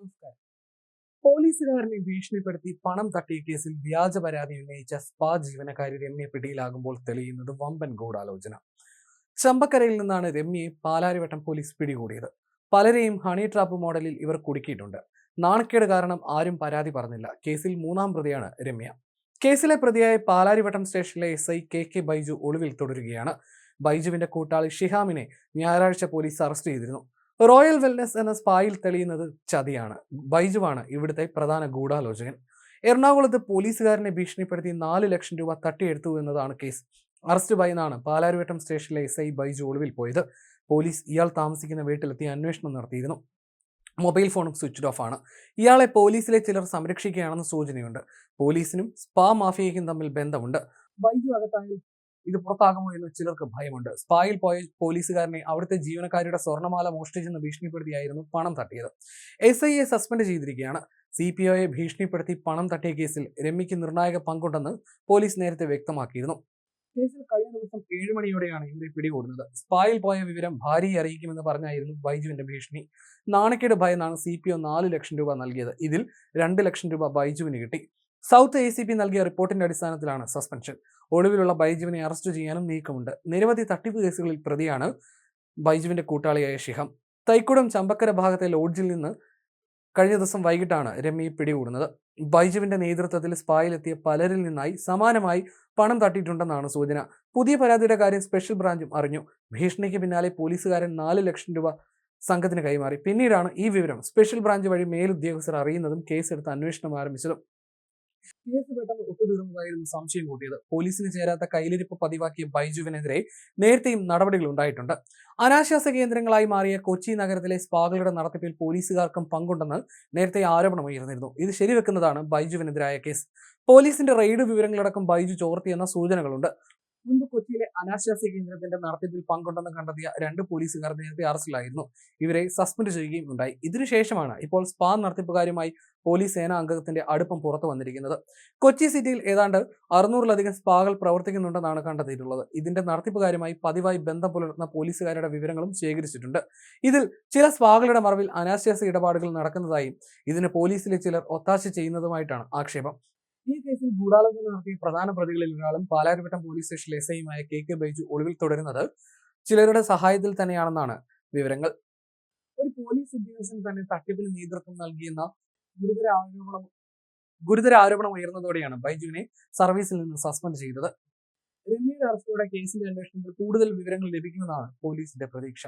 നമസ്കാരം പോലീസുകാരനെ ഭീഷണിപ്പെടുത്തി പണം തട്ടിയ കേസിൽ വ്യാജ പരാതി ഉന്നയിച്ച സ്പാ ജീവനക്കാരി രമ്യ പിടിയിലാകുമ്പോൾ തെളിയുന്നത് വമ്പൻ ഗൂഢാലോചന. ചമ്പക്കരയിൽ നിന്നാണ് രമ്യയെ പാലാരിവട്ടം പോലീസ് പിടികൂടിയത്. പലരെയും ഹണി ട്രാപ്പ് മോഡലിൽ ഇവർ കുടുക്കിയിട്ടുണ്ട്. നാണക്കേട് കാരണം ആരും പരാതി പറഞ്ഞില്ല. കേസിൽ മൂന്നാം പ്രതിയാണ് രമ്യ. കേസിലെ പ്രതിയായ പാലാരിവട്ടം സ്റ്റേഷനിലെ S I K K Baiju ഒളിവിൽ തുടരുകയാണ്. ബൈജുവിന്റെ കൂട്ടാളി ഷിഹാമിനെ ഞായറാഴ്ച പോലീസ് അറസ്റ്റ് ചെയ്തിരുന്നു. റോയൽ വെൽനസ് എന്ന സ്പായിൽ തെളിയുന്നത് ചതിയാണ്. ബൈജുവാണ് ഇവിടുത്തെ പ്രധാന ഗൂഢാലോചകൻ. എറണാകുളത്ത് പോലീസുകാരനെ ഭീഷണിപ്പെടുത്തി നാല് ലക്ഷം രൂപ തട്ടിയെടുത്തു എന്നതാണ് കേസ്. അറസ്റ്റ് ഭയന്നാണ് പാലാരിവട്ടം സ്റ്റേഷനിലെ എസ് ഐ ബൈജു ഒളിവിൽ പോയത്. പോലീസ് ഇയാൾ താമസിക്കുന്ന വീട്ടിലെത്തി അന്വേഷണം നടത്തിയിരുന്നു. മൊബൈൽ ഫോണും സ്വിച്ച് ഓഫ് ആണ്. ഇയാളെ പോലീസിലെ ചിലർ സംരക്ഷിക്കുകയാണെന്ന് സൂചനയുണ്ട്. പോലീസിനും സ്പാ മാഫിയയ്ക്കും തമ്മിൽ ബന്ധമുണ്ട്. ബൈജു അകത്തായാൽ ഇത് പുറത്താകുമോ എന്ന് ചിലർക്ക് ഭയമുണ്ട്. സ്പായിൽ പോയ പോലീസുകാരനെ അവിടുത്തെ ജീവനക്കാരുടെ സ്വർണമാല മോഷ്ടിച്ചെന്ന് ഭീഷണിപ്പെടുത്തിയായിരുന്നു പണം തട്ടിയത്. എസ് ഐയെ സസ്പെൻഡ് ചെയ്തിരിക്കുകയാണ്. സി പി ഒയെ ഭീഷണിപ്പെടുത്തി പണം തട്ടിയ കേസിൽ രമ്യയ്ക്ക് നിർണായക പങ്കുണ്ടെന്ന് പോലീസ് നേരത്തെ വ്യക്തമാക്കിയിരുന്നു. കേസിൽ കഴിഞ്ഞ ദിവസം ഏഴ് മണിയോടെയാണ് ഇവരെ പിടികൂടുന്നത്. സ്പായിൽ പോയ വിവരം ഭാര്യയെ അറിയിക്കുമെന്ന് പറഞ്ഞായിരുന്നു ബൈജുവിന്റെ ഭീഷണി. നാണക്കേട് ഭയന്നാണ് സി പി ഒ നാല് ലക്ഷം രൂപ നൽകിയത്. ഇതിൽ രണ്ട് ലക്ഷം രൂപ ബൈജുവിന് കിട്ടി. സൗത്ത് എ സി പി നൽകിയ റിപ്പോർട്ടിന്റെ അടിസ്ഥാനത്തിലാണ് സസ്പെൻഷൻ. ഒളിവിലുള്ള ബൈജുവിനെ അറസ്റ്റ് ചെയ്യാനും നീക്കമുണ്ട്. നിരവധി തട്ടിപ്പ് കേസുകളിൽ പ്രതിയാണ് ബൈജുവിന്റെ കൂട്ടാളിയായ ഷിഹം. തൈക്കുടം ചമ്പക്കര ഭാഗത്തെ ലോഡ്ജിൽ നിന്ന് കഴിഞ്ഞ ദിവസം വൈകിട്ടാണ് രമ്യ പിടികൂടുന്നത്. ബൈജുവിന്റെ നേതൃത്വത്തിൽ സ്പായിലെത്തിയ പലരിൽ നിന്നായി സമാനമായി പണം തട്ടിയിട്ടുണ്ടെന്നാണ് സൂചന. പുതിയ പരാതിയുടെ കാര്യം സ്പെഷ്യൽ ബ്രാഞ്ചും അറിഞ്ഞു. ഭീഷണിക്ക് പിന്നാലെ പോലീസുകാരൻ നാല് ലക്ഷം രൂപ സംഘത്തിന് കൈമാറി. പിന്നീടാണ് ഈ വിവരം സ്പെഷ്യൽ ബ്രാഞ്ച് വഴി മേലുദ്യോഗസ്ഥർ അറിയുന്നതും കേസെടുത്ത് അന്വേഷണം ആരംഭിച്ചതും. കേസ് പെട്ടെന്ന് ഒത്തുതീർന്നതായിരുന്നു സംശയം കൂട്ടിയത്. പോലീസിന് ചേരാത്ത കയ്യിലിരിപ്പ് പതിവാക്കിയ ബൈജുവിനെതിരെ നേരത്തെയും നടപടികൾ ഉണ്ടായിട്ടുണ്ട്. അനാശ്വാസ കേന്ദ്രങ്ങളായി മാറിയ കൊച്ചി നഗരത്തിലെ സ്പാകളുടെ നടത്തിപ്പിൽ പോലീസുകാർക്കും പങ്കുണ്ടെന്ന് നേരത്തെ ആരോപണം ഉയർന്നിരുന്നു. ഇത് ശരിവെക്കുന്നതാണ് ബൈജുവിനെതിരായ കേസ്. പോലീസിന്റെ റെയ്ഡ് വിവരങ്ങളടക്കം ബൈജു ചോർത്തിയെന്ന സൂചനകളുണ്ട്. മുൻപ് കൊച്ചിയിലെ അനാശ്വാസ കേന്ദ്രത്തിന്റെ നടത്തിപ്പിൽ പങ്കുണ്ടെന്ന് കണ്ടെത്തിയ രണ്ട് പോലീസുകാർ നേരത്തെ അറസ്റ്റിലായിരുന്നു. ഇവരെ സസ്പെൻഡ് ചെയ്യുകയും ഉണ്ടായി. ഇതിനുശേഷമാണ് ഇപ്പോൾ സ്പാ നടത്തിപ്പുകാരുമായി പോലീസ് സേനാ അംഗത്തിന്റെ അടുപ്പം പുറത്തു വന്നിരിക്കുന്നത്. കൊച്ചി സിറ്റിയിൽ ഏതാണ്ട് അറുന്നൂറിലധികം സ്പാകൾ പ്രവർത്തിക്കുന്നുണ്ടെന്നാണ് കണ്ടെത്തിയിട്ടുള്ളത്. ഇതിന്റെ നടത്തിപ്പുകാരുമായി പതിവായി ബന്ധം പുലർത്തുന്ന പോലീസുകാരുടെ വിവരങ്ങളും ശേഖരിച്ചിട്ടുണ്ട്. ഇതിൽ ചില സ്പാകളുടെ മറവിൽ അനാശ്വാസ ഇടപാടുകൾ നടക്കുന്നതായും ഇതിന് പോലീസിലെ ചിലർ ഒത്താശ ചെയ്യുന്നതുമായിട്ടാണ് ആക്ഷേപം. ഈ കേസിൽ ഗൂഢാലോചന നടത്തിയ പ്രധാന പ്രതികളിൽ ഒരാളും പാലാരിവട്ടം പോലീസ് സ്റ്റേഷൻ എസ് ഐയുമായ കെ കെ ബൈജു ഒളിവിൽ തുടരുന്നത് ചിലരുടെ സഹായത്തിൽ തന്നെയാണെന്നാണ് വിവരങ്ങൾ. ഒരു പോലീസ് ഉദ്യോഗസ്ഥൻ തന്നെ തട്ടിപ്പിന് നേതൃത്വം നൽകിയെന്ന ഗുരുതര ആരോപണം ഗുരുതര ആരോപണം ഉയർന്നതോടെയാണ് ബൈജുവിനെ സർവീസിൽ നിന്ന് സസ്പെൻഡ് ചെയ്തത്. രമ്യയുടെ അറസ്റ്റോടെ കേസിന്റെ അന്വേഷണത്തിൽ കൂടുതൽ വിവരങ്ങൾ ലഭിക്കുമെന്നാണ് പോലീസിന്റെ പ്രതീക്ഷ.